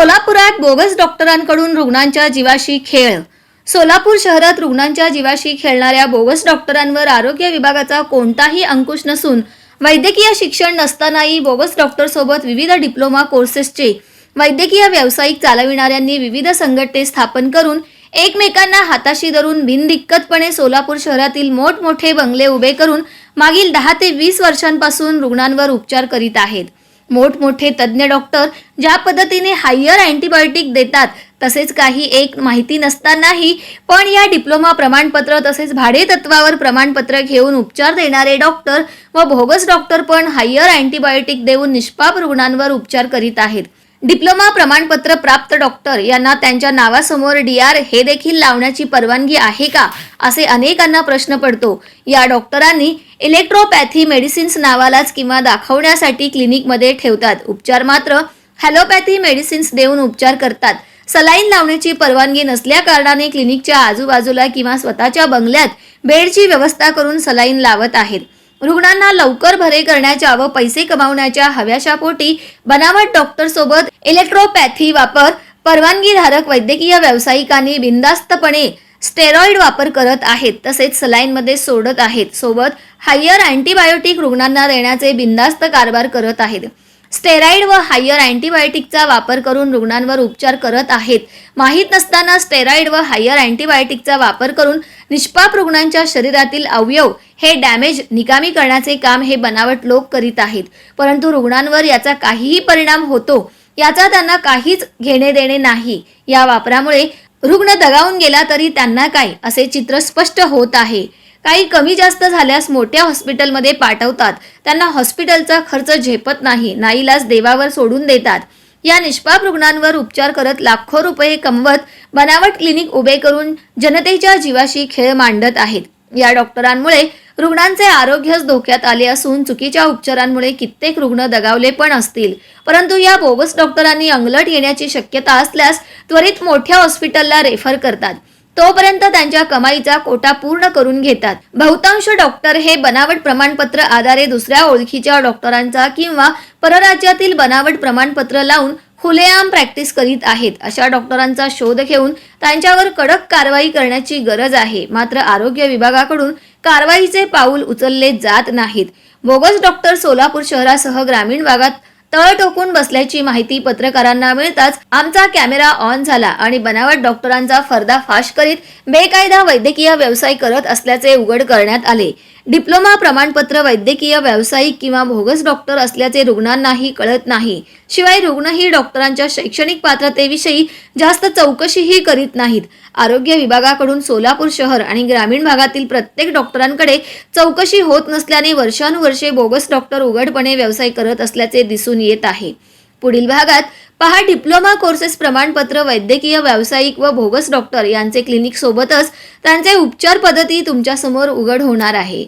सोलापुरात बोगस डॉक्टरांकडून रुग्णांच्या जीवाशी खेळ. सोलापूर शहरात रुग्णांच्या जीवाशी खेळणाऱ्या बोगस डॉक्टरांवर आरोग्य विभागाचा कोणताही अंकुश नसून वैद्यकीय शिक्षण नसतानाही बोगस डॉक्टरसोबत विविध डिप्लोमा कोर्सेसचे वैद्यकीय व्यावसायिक चालविणाऱ्यांनी विविध संघटने स्थापन करून एकमेकांना हाताशी धरून बिनदिक्कतपणे सोलापूर शहरातील मोठमोठे बंगले उभे करून मागील दहा ते वीस वर्षांपासून रुग्णांवर उपचार करीत आहेत. मोठमोठे तज्ज्ञ डॉक्टर ज्या पद्धतीने हायर अँटीबायोटिक देतात तसेच काही एक माहिती नसतानाही पण या डिप्लोमा प्रमाणपत्र तसेच भाडे तत्वावर प्रमाणपत्र घेऊन उपचार देणारे डॉक्टर व भोगस डॉक्टर पण हायर अँटीबायोटिक देऊन निष्पाप रुग्णांवर उपचार करीत आहेत. डिप्लोमा प्रमाणपत्र प्राप्त डॉक्टर यांना त्यांच्या नावासमोर डी आर हे देखील लावण्याची परवानगी आहे का असे अनेकांना प्रश्न पडतो. या डॉक्टरांनी इलेक्ट्रोपॅथी मेडिसिन्स नावालाच किंवा दाखवण्यासाठी क्लिनिकमध्ये ठेवतात. उपचार मात्र हॅलोपॅथी मेडिसिन्स देऊन उपचार करतात. सलाईन लावण्याची परवानगी नसल्या कारणाने क्लिनिकच्या आजूबाजूला किंवा स्वतःच्या बंगल्यात बेडची व्यवस्था करून सलाईन लावत आहेत. रुग्णांना लवकर भरे करण्याच्या व पैसे कमावण्याच्या हव्याशापोटी बनावट डॉक्टर सोबत इलेक्ट्रोपॅथी वापर परवानगीधारक वैद्यकीय व्यावसायिकांनी बिनधास्तपणे स्टेरॉइड वापर करत आहेत तसेच सलाईनमध्ये सोडत आहेत. सोबत हायर अँटीबायोटिक रुग्णांना देण्याचे बिनधास्त कारभार करत आहेत. स्टेरॉइड व हायर अँटीबायोटिकचा वापर करून रुग्णांवर उपचार करत आहेत. माहीत नसताना स्टेरॉइड व हायर अँटीबायोटिकचा वापर करून निष्पाप रुग्णांच्या शरीरातील अवयव हे डॅमेज निकामी करण्याचे काम हे बनावट लोक करीत आहेत. परंतु रुग्णांवर याचा काहीही परिणाम होतो याचा त्यांना काहीच घेणे देणे नाही. या वापरामुळे रुग्ण दगावून गेला तरी त्यांना काय असे चित्र स्पष्ट होत आहे. काही कमी जास्त झाल्यास मोठ्या हॉस्पिटलमध्ये पाठवतात. त्यांना हॉस्पिटलचा खर्च झेपत नाही नाईलाज देवावर सोडून देतात. या निष्पाप रुग्णांवर उपचार करत लाखो रुपये कमवत बनावट क्लिनिक उभे करून जनतेच्या जीवाशी खेळ मांडत आहेत. या डॉक्टरांमुळे रुग्णांचे आरोग्यच धोक्यात आले असून चुकीच्या उपचारांमुळे कित्येक रुग्ण दगावले पण असतील. परंतु या बोगस डॉक्टरांनी अंगलट येण्याची शक्यता असल्यास त्वरित मोठ्या हॉस्पिटलला रेफर करतात. तोपर्यंत त्यांच्या कमाईचा कोटा पूर्ण करून घेतात. बहुतांश डॉक्टर हे बनावट प्रमाणपत्र आधारे दुसऱ्या ओळखीच्या डॉक्टरांचा किंवा परराज्यातील बनावट प्रमाणपत्र लावून खुलेआम प्रॅक्टिस करीत आहेत. अशा डॉक्टरांचा शोध घेऊन त्यांच्यावर कडक कारवाई करण्याची गरज आहे. मात्र आरोग्य विभागाकडून कारवाईचे पाऊल उचलले जात नाहीत. बोगस डॉक्टर सोलापूर शहरासह ग्रामीण भागात तळ टोकून बसल्याची माहिती पत्रकारांना मिळताच आमचा कॅमेरा ऑन झाला आणि बनावट डॉक्टरांचा पर्दाफाश करीत बेकायदा वैद्यकीय व्यवसाय करत असल्याचे उघड करण्यात आले. डिप्लोमा प्रमाणपत्र वैद्यकीय व्यावसायिक किंवा भोगस डॉक्टर असल्याचे रुग्णांनाही कळत नाही. शिवाय रुग्णही डॉक्टरांच्या शैक्षणिक पात्रतेविषयी जास्त चौकशीही करीत नाहीत. आरोग्य विभागाकडून सोलापूर शहर आणि ग्रामीण भागातील प्रत्येक डॉक्टरांकडे चौकशी होत नसल्याने वर्षानुवर्षे बोगस डॉक्टर उघडपणे व्यवसाय करत असल्याचे दिसून येत आहे. पुढील भागात पहा डिप्लोमा कोर्सेस प्रमाणपत्र वैद्यकीय व्यावसायिक व बोगस डॉक्टर यांचे क्लिनिक सोबतच त्यांचे उपचार पद्धती तुमच्यासमोर उघड होणार आहे.